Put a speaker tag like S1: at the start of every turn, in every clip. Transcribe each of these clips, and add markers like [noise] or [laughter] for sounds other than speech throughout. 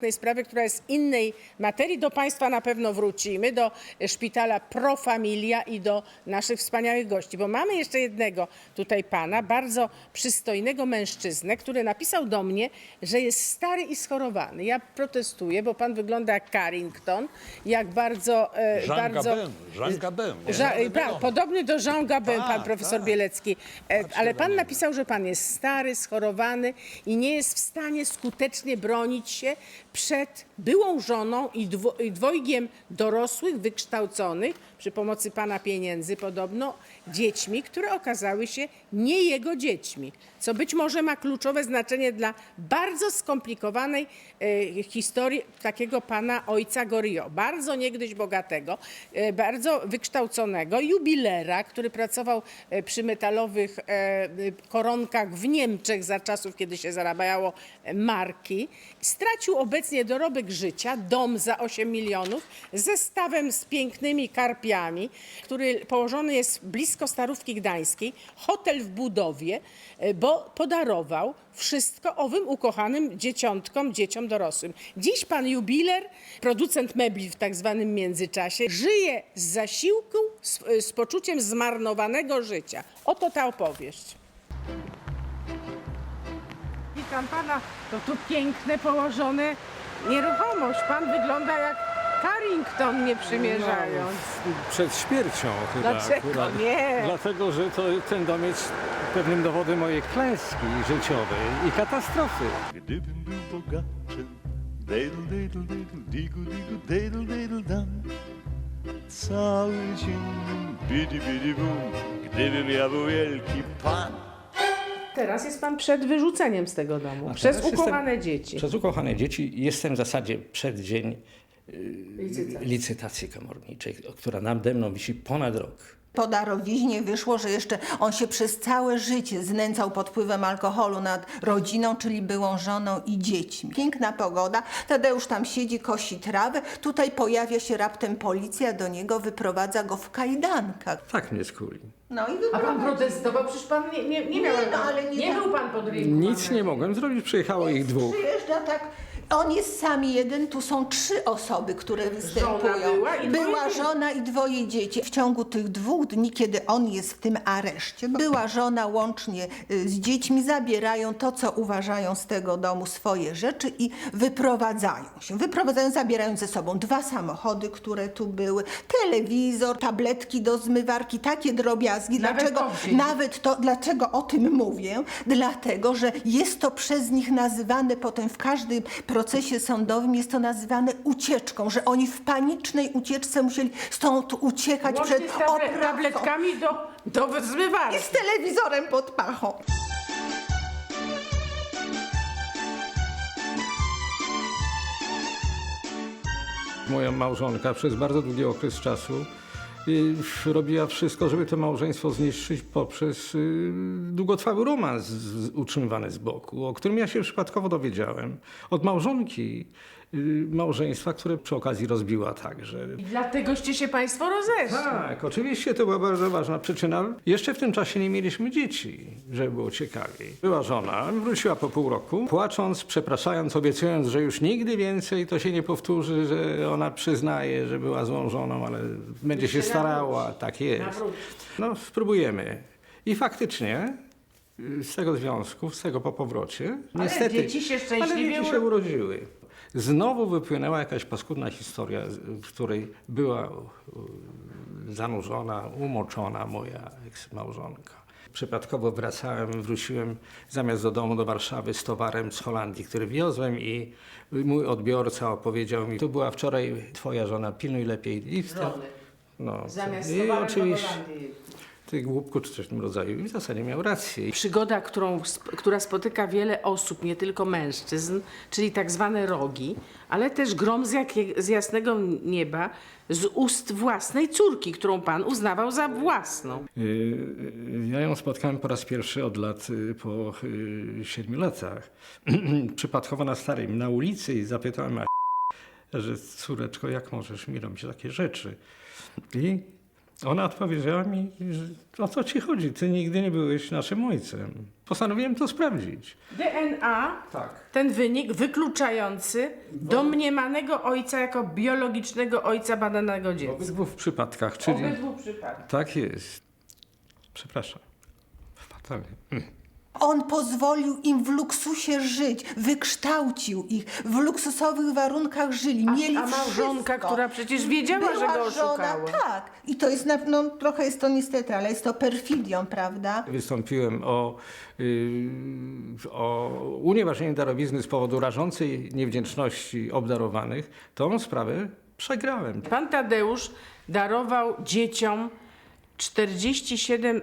S1: tej sprawie, która jest innej materii. Do Państwa na pewno wrócimy, do szpitala Pro Familia i do naszych wspaniałych gości, bo mamy jeszcze jednego tutaj pana, bardzo przystojnego mężczyznę, który napisał do mnie, że jest stary i schorowany. Ja protestuję, bo pan wygląda jak Carrington, jak bardzo... e,
S2: Jean
S1: bardzo
S2: Gabin, Jean Gabin. nie?
S1: Ża- pra- podobny do Jean Gabin, pan
S2: Tak,
S1: profesor
S2: tak.
S1: Bielecki. E, ale pan napisał, że pan jest stary, schorowany i nie jest w stanie skutecznie bronić się przed byłą żoną i, dwo- i dwojgiem dorosłych, wykształconych, przy pomocy pana pieniędzy podobno, dziećmi, które okazały się nie jego dziećmi. Co być może ma kluczowe znaczenie dla bardzo skomplikowanej e, historii takiego pana ojca Gorio. Bardzo niegdyś bogatego, e, bardzo wykształconego jubilera, który pracował e, przy metalowych koronkach w Niemczech za czasów, kiedy się zarabiało marki. Stracił obecnie dorobek życia, dom za 8 milionów, zestawem z pięknymi karpiami, który położony jest blisko Starówki Gdańskiej, hotel w budowie, e, bo podarował wszystko owym ukochanym dzieciątkom, dzieciom dorosłym. Dziś pan jubiler, producent mebli w tak zwanym międzyczasie, żyje z zasiłku, z, z poczuciem zmarnowanego życia. Oto ta opowieść. Witam pana, to tu piękne położone nieruchomość. Pan wygląda jak Carrington nie przymierzając.
S3: Przed śmiercią chyba
S1: Dlaczego
S3: akurat.
S1: nie?
S3: Dlatego, że to, ten dom jest pewnym dowodem mojej klęski życiowej i katastrofy.
S4: Gdybym był bogaczem, dedl, dedl, dedl, digu, digu, dedl, dedl, dam. Cały dzień, bidi, bidi, bum, gdybym ja był wielki pan.
S1: Teraz jest pan przed wyrzuceniem z tego domu. Przez ukochane
S3: jestem-
S1: dzieci.
S3: Przez ukochane dzieci jestem w zasadzie przed dzień
S1: Licytacji.
S3: licytacji komorniczej, która nade mną wisi ponad rok.
S5: Po darowiźnie wyszło, że jeszcze on się przez całe życie znęcał pod wpływem alkoholu nad rodziną, czyli byłą żoną i dziećmi. Piękna pogoda, Tadeusz tam siedzi, kosi trawę, tutaj pojawia się raptem policja, do niego wyprowadza go w kajdankach.
S3: Tak mnie skuli.
S5: No i
S1: A pan
S5: wyprowadza.
S1: protestował? Przecież pan nie, nie, nie miał...
S5: Nie, no, ale nie tak.
S1: był pan pod rynku.
S3: Nic nie mogłem zrobić, przyjechało ich dwóch.
S5: Przyjeżdża tak. On jest sam jeden, tu są trzy osoby, które występują.
S1: była i dwoje
S5: była
S1: dzieci.
S5: żona i dwoje dzieci. W ciągu tych dwóch dni, kiedy on jest w tym areszcie, była żona łącznie y, z dziećmi, zabierają to, co uważają z tego domu swoje rzeczy i wyprowadzają się. Wyprowadzają, zabierają ze sobą dwa samochody, które tu były, telewizor, tabletki do zmywarki, takie drobiazgi.
S1: Nawet
S5: Dlaczego? Nawet to, dlaczego o tym mówię? Dlatego, że jest to przez nich nazywane potem w każdym procesie sądowym jest to nazywane ucieczką, że oni w panicznej ucieczce musieli stąd uciekać
S1: Łącznie
S5: przed
S1: z table,
S5: oprawcą.
S1: tabletkami do, do zmywarki.
S5: I z telewizorem pod pachą.
S3: Moja małżonka przez bardzo długi okres czasu robiła wszystko, żeby to małżeństwo zniszczyć poprzez y, długotrwały romans utrzymywany z boku, o którym ja się przypadkowo dowiedziałem. Od małżonki y, małżeństwa, które przy okazji rozbiła także.
S1: I dlategoście się państwo rozeszli.
S3: Tak, oczywiście to była bardzo ważna przyczyna. Jeszcze w tym czasie nie mieliśmy dzieci, żeby było ciekawiej. Była żona, wróciła po pół roku, płacząc, przepraszając, obiecując, że już nigdy więcej to się nie powtórzy, że ona przyznaje, że była złą żoną, ale będzie się starała. Tak jest. No, spróbujemy. I faktycznie y, z tego związku, z tego po powrocie,
S1: Ale
S3: niestety,
S1: dzieci się szczęśliwie
S3: ale dzieci
S1: uro-
S3: się urodziły. Znowu wypłynęła jakaś paskudna historia, w której była y, zanurzona, umoczona moja eks-małżonka. Przypadkowo wracałem, wróciłem zamiast do domu do Warszawy z towarem z Holandii, który wiozłem i mój odbiorca opowiedział mi, tu była wczoraj twoja żona, pilnuj lepiej. I
S1: Żony.
S3: no,
S1: Zamiast
S3: i
S1: towarem
S3: oczywiście
S1: do Holandii.
S3: Ty głupku czy coś w tym rodzaju. I w zasadzie miał rację.
S1: Przygoda, którą, sp- która spotyka wiele osób, nie tylko mężczyzn, czyli tak zwane rogi, ale też grom z, jakie, z jasnego nieba, z ust własnej córki, którą pan uznawał za własną.
S3: Yy, Ja ją spotkałem po raz pierwszy od lat, yy, po siedmiu latach. [clears throat] Przypadkowo na starym, na ulicy i zapytałem, a że córeczko, jak możesz mi robić takie rzeczy? I Ona odpowiedziała mi, że o co ci chodzi? Ty nigdy nie byłeś naszym ojcem. Postanowiłem to sprawdzić.
S1: DNA,
S3: Tak.
S1: ten wynik wykluczający domniemanego ojca jako biologicznego ojca badanego
S3: W
S1: dziecka.
S3: obydwu przypadkach,
S1: W
S3: czyli...
S1: obydwu przypadkach.
S3: Tak jest. Przepraszam. Fatalnie.
S5: On pozwolił im w luksusie żyć, wykształcił ich, w luksusowych warunkach żyli, mieli
S1: a małżonka,
S5: wszystko.
S1: która przecież wiedziała, że
S5: Była
S1: go
S5: żona,
S1: oszukała.
S5: Tak, i to jest, na, no trochę jest to niestety, ale jest to perfidią, prawda?
S3: Wystąpiłem o, yy, o unieważnienie darowizny z powodu rażącej niewdzięczności obdarowanych. Tą sprawę przegrałem.
S1: Pan Tadeusz darował dzieciom 47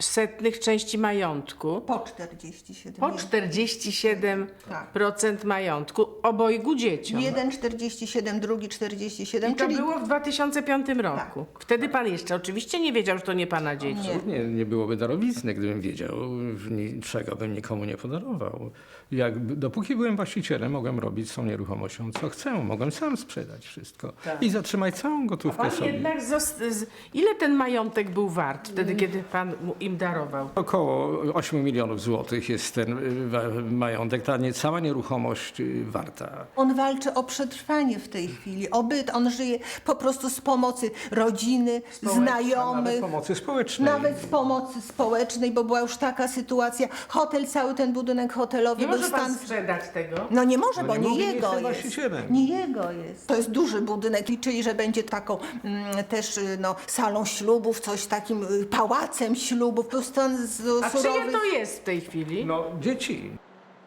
S1: setnych części majątku.
S5: Po 47.
S1: Po 47%
S5: Tak.
S1: majątku obojgu dzieciom.
S5: Jeden 47, drugi 47,
S1: I to
S5: czyli
S1: było w 2005 roku. Wtedy pan jeszcze oczywiście nie wiedział, że to nie pana dzieci.
S5: Nie.
S3: Nie, byłoby darowizny, gdybym wiedział, że niczego bym nikomu nie podarował. Jak, dopóki byłem właścicielem, mogłem robić z tą nieruchomością, co chcę. Mogłem sam sprzedać wszystko i zatrzymać całą gotówkę
S1: Pan
S3: sobie.
S1: jednak ile ten majątek był wart wtedy, kiedy pan mu im darował?
S3: Około 8 milionów złotych jest ten y, wa- majątek, ta nie, cała nieruchomość y, warta.
S5: on walczy o przetrwanie w tej chwili, o byt. On żyje po prostu z pomocy rodziny,
S3: Nawet
S5: znajomych.
S3: pomocy społecznej.
S5: Nawet z pomocy społecznej, bo była już taka sytuacja. Hotel, cały ten budynek hotelowy
S1: Nie
S5: był
S1: może pan
S5: stan
S1: sprzedać tego?
S5: No nie może,
S3: No
S5: bo
S3: nie
S5: nie, jego
S3: jestem
S5: jest.
S3: właścicielem.
S5: Nie jego jest. To jest duży budynek. Liczyli, że będzie taką mm, też y, no, salą ślubów, coś takim y, pałacem ślubów. Był stan z,
S1: A
S5: surowy.
S1: czyje to jest w tej chwili?
S3: No, dzieci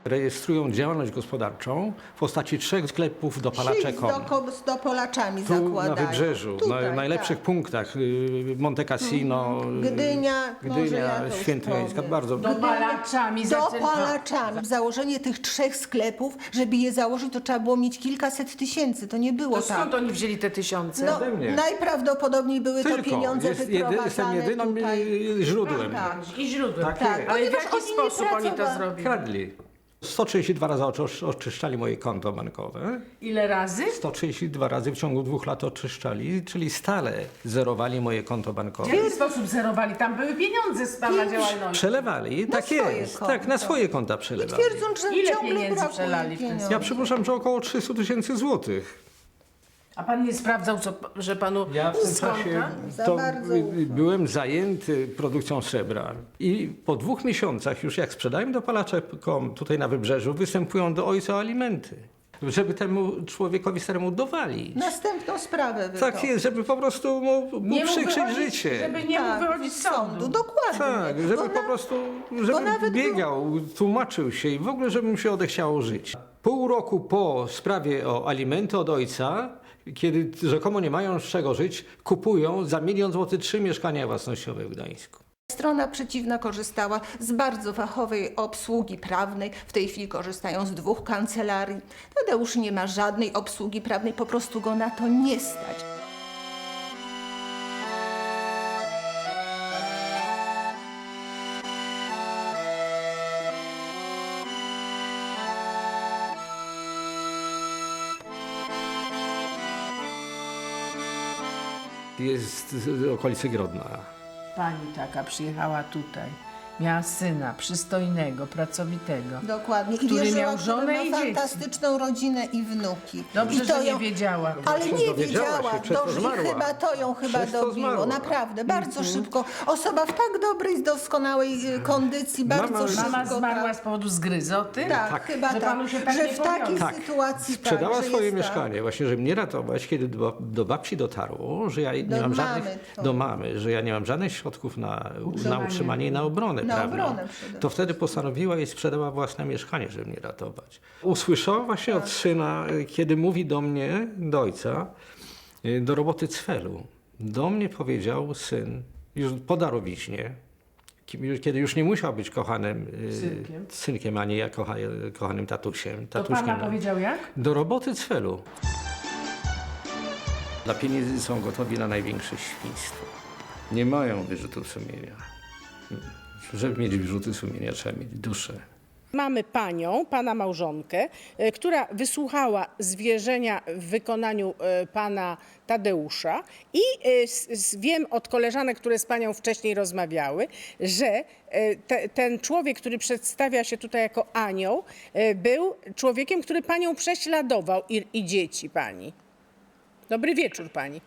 S3: rejestrują działalność gospodarczą w postaci trzech sklepów
S5: Sieć
S3: dopalacze.com.
S5: z, dopolaczami
S3: Tu
S5: zakładają.
S3: na wybrzeżu,
S5: Tutaj,
S3: na najlepszych
S5: tak.
S3: punktach, y, Monte Cassino, y,
S5: Gdynia, może ja
S3: Gdynia
S5: to już
S3: Świętojańska, bardzo.
S1: Dopalaczami.
S5: Dopalaczami. Założenie tych trzech sklepów, żeby je założyć, to trzeba było mieć kilkaset tysięcy. To nie było
S1: To
S5: tak.
S1: skąd oni wzięli te tysiące?
S5: No, najprawdopodobniej były to
S3: Tylko,
S5: pieniądze
S3: jest jedy, jestem
S5: wyprowadzane
S3: jedynym
S5: tutaj.
S3: źródłem.
S5: Tak.
S1: I źródłem.
S3: Tak
S5: Tak.
S1: Ale w jaki
S5: oni
S1: sposób oni to
S5: pracowali.
S1: zrobili?
S3: Kradli. 132 razy oczy- oczyszczali moje konto bankowe.
S1: Ile razy?
S3: 132 razy w ciągu dwóch lat oczyszczali, czyli stale zerowali moje konto
S1: W
S3: bankowe.
S1: jaki sposób zerowali? Tam były pieniądze z pana działalności.
S3: Przelewali, tak
S5: swoje
S3: jest.
S5: konto.
S3: Tak, na swoje konta
S5: I
S3: przelewali.
S5: twierdzą, że
S1: Ile
S5: ciągle
S1: pieniędzy
S5: brakuje
S1: przelali w ten
S5: pieniędzy.
S3: Ja przypuszczam, że około 300 tysięcy złotych.
S1: A pan nie sprawdzał, co, że panu
S3: Ja w tym czasie
S5: Za
S3: to
S5: bardzo ufam.
S3: byłem zajęty produkcją srebra i po dwóch miesiącach już jak sprzedałem dopalacze.com tutaj na wybrzeżu, występują do ojca o alimenty. Żeby temu człowiekowi staremu dowali.
S5: Następną sprawę
S3: Tak
S5: wytoczą.
S3: jest, żeby po prostu mu, mu
S1: Nie mógł
S3: przykrzyć
S1: wychodzić,
S3: życie.
S1: Żeby nie mógł wychodzić z sądu.
S5: Dokładnie.
S3: Tak,
S5: Bo
S3: żeby
S5: na-
S3: po prostu, żeby
S5: nawet
S3: biegał, tłumaczył się i w ogóle, żeby mu się odechciało żyć. Pół roku po sprawie o alimenty od ojca, kiedy rzekomo nie mają z czego żyć, kupują za milion złotych trzy mieszkania własnościowe w Gdańsku.
S5: Strona przeciwna korzystała z bardzo fachowej obsługi prawnej. W tej chwili korzystają z dwóch kancelarii. Tadeusz nie ma żadnej obsługi prawnej, po prostu go na to nie stać.
S3: Jest z okolicy Grodna.
S1: Pani taka przyjechała tutaj. Miała syna przystojnego, pracowitego.
S5: Dokładnie. I
S1: Który miał żonę
S5: ma
S1: i dzieci.
S5: fantastyczną rodzinę i wnuki.
S1: Dobrze,
S5: I to
S1: że nie
S5: ją-
S1: wiedziała.
S5: Ale nie
S3: Dowiedziała
S5: wiedziała,
S3: się, przez to
S5: do, i
S3: zmarła.
S5: chyba to ją chyba
S3: Przez to
S5: dobiło,
S3: zmarła.
S5: naprawdę, bardzo szybko. Osoba w tak dobrej, doskonałej y, kondycji, bardzo
S3: Mama-
S5: szybko.
S1: Mama zmarła
S5: tak.
S1: z powodu zgryzoty?
S5: Tak,
S3: Tak.
S5: chyba
S1: Że
S5: tak.
S1: panu się tak
S5: że
S1: nie
S5: w takiej.
S3: Tak.
S5: sytuacji
S3: Sprzedała
S5: tak, że
S3: swoje
S5: jest
S3: mieszkanie, właśnie, żeby mnie ratować, kiedy do, do babci dotarło, że ja nie
S5: Do
S3: mam
S5: mamy
S3: żadnych,
S5: to.
S3: do mamy, że ja nie mam żadnych środków na, na utrzymanie i na obronę
S5: Na obronę
S3: to wtedy postanowiła i sprzedała własne mieszkanie, żeby mnie ratować. Usłyszała właśnie
S5: Tak.
S3: od syna, kiedy mówi do mnie, do ojca, y, do roboty Cwelu. Do mnie powiedział syn, już po darowiźnie, ki- kiedy już nie musiał być kochanym y,
S1: Synkiem.
S3: synkiem, ani ja kocha, kochanym tatusiem.
S1: To
S3: tatuśkiem
S1: pana
S3: nawet.
S1: powiedział jak?
S3: Do roboty celu. Dla pieniędzy są gotowi na największe świństwo. Nie mają wyrzutów sumienia. Żeby mieć wyrzuty sumienia, trzeba mieć duszę.
S1: Mamy panią, pana małżonkę, e, która wysłuchała zwierzenia w wykonaniu e, pana Tadeusza i e, wiem od koleżanek, które z panią wcześniej rozmawiały, że te, ten człowiek, który przedstawia się tutaj jako anioł, był człowiekiem, który panią prześladował i, i dzieci pani. Dobry wieczór pani.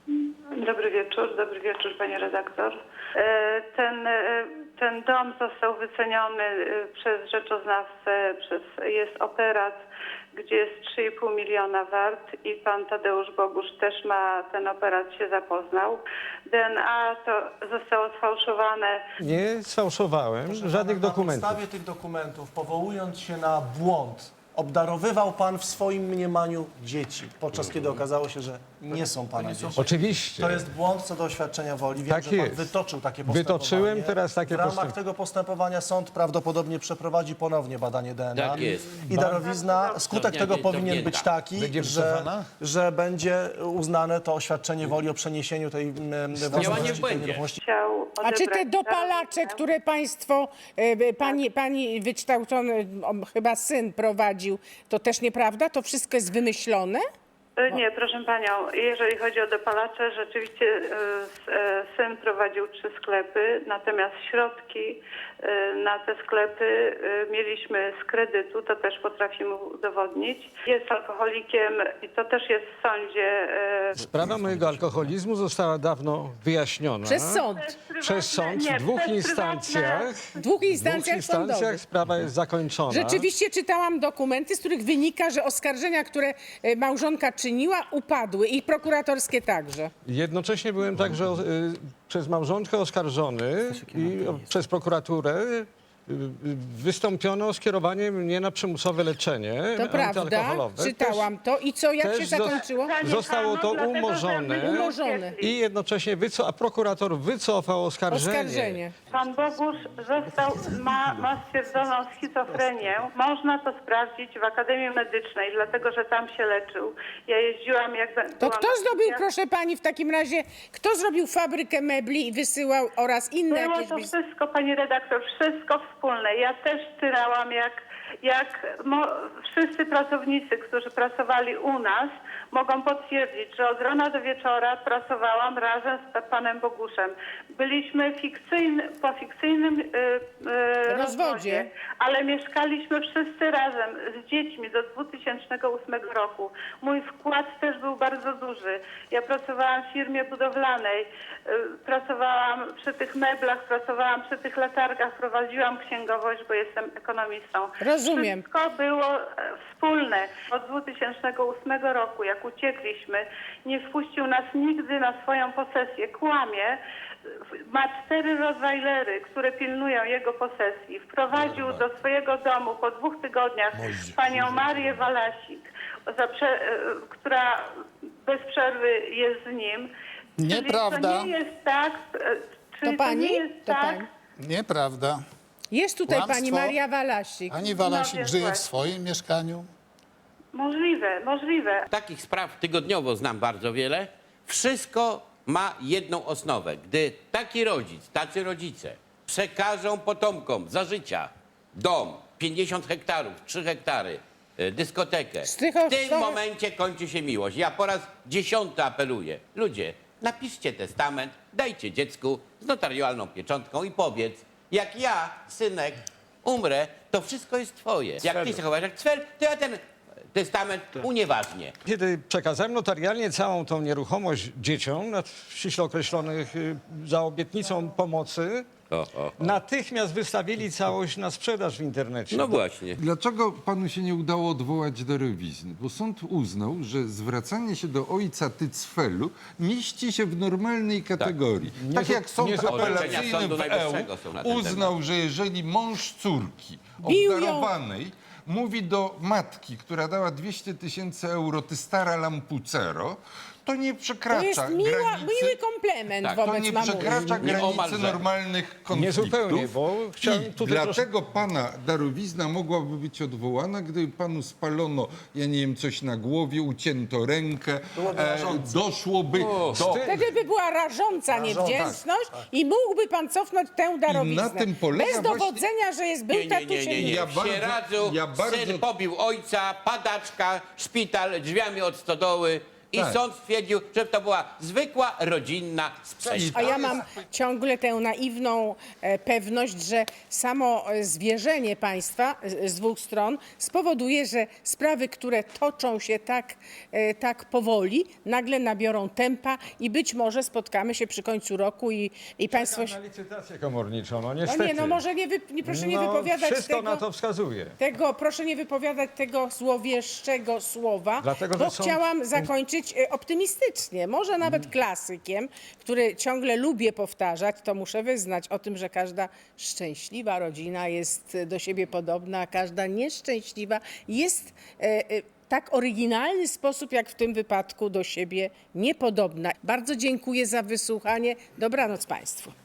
S2: Dobry wieczór, dobry wieczór pani redaktor. E, Ten, e, ten dom został wyceniony e, przez rzeczoznawcę, przez, jest operat, gdzie jest 3,5 miliona wart i pan Tadeusz Bogusz też ma ten operat, się zapoznał. DNA to zostało sfałszowane
S3: Nie sfałszowałem żadnych
S6: Na
S3: dokumentów.
S6: podstawie tych dokumentów, powołując się na błąd, obdarowywał pan w swoim mniemaniu dzieci, podczas kiedy okazało się, że nie są pana dzieci.
S3: Oczywiście.
S6: To jest błąd co do oświadczenia woli. Wiem,
S3: Tak
S6: że pan
S3: jest.
S6: wytoczył takie postępowanie.
S3: Wytoczyłem teraz takie
S6: W ramach
S3: postęp-
S6: tego postępowania sąd prawdopodobnie przeprowadzi ponownie badanie DNA.
S7: Tak jest.
S6: I darowizna, skutek tego powinien być taki,
S8: Będzie
S6: że,
S8: wycofana?
S6: że będzie uznane to oświadczenie woli o przeniesieniu tej mm, własności tej
S7: będzie.
S6: nieruchomości
S2: chciał
S1: A czy te dopalacze, które państwo, e, pani, pani wykształcony o, chyba syn prowadził, to też nieprawda? To wszystko jest wymyślone?
S2: E, Nie, proszę panią, jeżeli chodzi o dopalacze, rzeczywiście e, s- e, syn prowadził trzy sklepy, natomiast środki na te sklepy e, mieliśmy z kredytu, to też potrafimy udowodnić. Jest alkoholikiem i to też jest w sądzie. e,
S3: Sprawa mojego alkoholizmu została dawno wyjaśniona.
S1: Przez sąd.
S3: Przez sąd w dwóch instancjach.
S1: W dwóch instancjach
S3: instancjach
S1: sądowych.
S3: sprawa jest zakończona.
S1: Rzeczywiście czytałam dokumenty, z których wynika, że oskarżenia, które małżonka czyniła, upadły i prokuratorskie także.
S3: Jednocześnie byłem także y, przez małżonkę oskarżony i przez prokuraturę wystąpiono o skierowanie mnie na przymusowe leczenie
S1: To prawda,
S3: antyalkoholowe.
S1: czytałam to. I co, jak
S3: też
S1: się zakończyło?
S3: Zostało to
S2: dlatego, że
S3: umorzone.
S1: Umorzone.
S3: I jednocześnie wyco- a prokurator wycofał oskarżenie.
S1: Oskarżenie.
S2: Pan Bogusz został, ma, ma stwierdzoną schizofrenię. Można to sprawdzić w Akademii Medycznej, dlatego że tam się leczył. Ja jeździłam jak...
S1: To kto zrobił, proszę pani, w takim razie, kto zrobił fabrykę mebli i wysyłał oraz inne
S2: Było
S1: jakieś...
S2: to wszystko, pani redaktor, wszystko wspólne. Ja też tyrałam jak, jak wszyscy pracownicy, którzy pracowali u nas, mogą potwierdzić, że od rana do wieczora pracowałam razem z pa- panem Boguszem. Byliśmy fikcyjny, po fikcyjnym y, y,
S1: Rozwodzie.
S2: ale mieszkaliśmy wszyscy razem z dziećmi do 2008 roku. Mój wkład też był bardzo duży. Ja pracowałam w firmie budowlanej, y, pracowałam przy tych meblach, pracowałam przy tych latarkach, prowadziłam księgowość, bo jestem ekonomistą.
S1: Rozumiem.
S2: Wszystko było e, wspólne. Od 2008 roku, jak uciekliśmy, nie wpuścił nas nigdy na swoją posesję. Kłamie. Ma cztery Rottweilery, które pilnują jego posesji. Wprowadził do swojego domu po dwóch tygodniach panią Marię Walasik, e, która bez przerwy jest z nim. Czyli
S8: Nieprawda.
S2: To nie jest tak. e, Czyli
S1: To pani?
S2: nie jest
S1: To
S2: tak.
S1: pani.
S8: Nieprawda.
S1: Jest tutaj pani. Maria Walasik.
S8: Pani Walasik
S2: No,
S8: żyje w swoim mieszkaniu.
S2: Możliwe, możliwe.
S7: Takich spraw tygodniowo znam bardzo wiele. Wszystko ma jedną osnowę. Gdy taki rodzic, tacy rodzice przekażą potomkom za życia dom, 50 hektarów, 3 hektary, e, dyskotekę,
S1: Z tych
S7: w tym
S1: osnow-
S7: momencie kończy się miłość. Ja po raz dziesiąty apeluję. Ludzie, napiszcie testament, dajcie dziecku z notarialną pieczątką i powiedz, jak ja, synek, umrę, to wszystko jest twoje. Jak ty się chowasz jak cwer, to ja ten testament unieważnię.
S3: Kiedy przekazałem notarialnie całą tą nieruchomość dzieciom, na ściśle określonych y, za obietnicą pomocy,
S7: O, o.
S3: natychmiast wystawili całość na sprzedaż w internecie.
S7: No właśnie.
S9: Dlaczego panu się nie udało odwołać darowizny? Bo sąd uznał, że zwracanie się do ojca Tycfelu mieści się w normalnej kategorii. Tak,
S3: Nie-
S9: jak sąd
S3: nie-
S9: apelacyjny
S7: Orzeczenia Sądu
S9: w
S7: Najwyższego
S9: EU
S7: są na ten
S9: uznał, że jeżeli mąż córki
S1: Bił ją.
S9: obdarowanej mówi do matki, która dała 200 tysięcy euro, ty stara lampucero, to nie przekracza
S1: To jest miła,
S9: granicy,
S1: miły komplement
S7: Tak,
S9: to
S1: wobec
S9: nie
S1: mamusi.
S9: przekracza granicy normalnych konfliktów.
S3: zupełnie, bo chciałem
S9: I
S3: tutaj
S9: dlatego pana darowizna mogłaby być odwołana, gdyby panu spalono, ja nie wiem, coś na głowie, ucięto rękę,
S6: rażące.
S9: doszłoby
S3: O,
S9: do...
S1: Wtedy by była rażąca niewdzięczność i mógłby pan cofnąć tę darowiznę.
S9: na tym polega
S1: Bez
S9: właśnie-
S1: dowodzenia, że jest był
S7: Nie, nie, nie, nie, nie.
S9: Ja
S7: W
S9: bardzo-
S7: Sieradzu
S9: ja bardzo-
S7: syn pobił ojca, padaczka, szpital, drzwiami od stodoły i
S9: Tak.
S7: sąd stwierdził, że to była zwykła rodzinna sprzeczka.
S1: A ja mam ciągle tę naiwną e, pewność, że samo e, zwierzenie państwa e, z dwóch stron spowoduje, że sprawy, które toczą się tak, e, tak powoli, nagle nabiorą tempa i być może spotkamy się przy końcu roku i, i państwo... się-
S3: Na licytację komorniczą, no
S1: No
S3: niestety.
S1: nie, no może nie, wy, nie proszę nie
S3: No,
S1: wypowiadać
S3: Wszystko
S1: tego...
S3: na to wskazuje.
S1: Tego, proszę nie wypowiadać tego złowieszczego słowa,
S3: Dlatego,
S1: bo
S3: że są-
S1: chciałam zakończyć e, optymistycznie, może nawet klasykiem, który ciągle lubię powtarzać, to muszę wyznać o tym, że każda szczęśliwa rodzina jest e, do siebie podobna, a każda nieszczęśliwa jest e, tak oryginalny sposób, jak w tym wypadku do siebie niepodobna. Bardzo dziękuję za wysłuchanie. Dobranoc Państwu.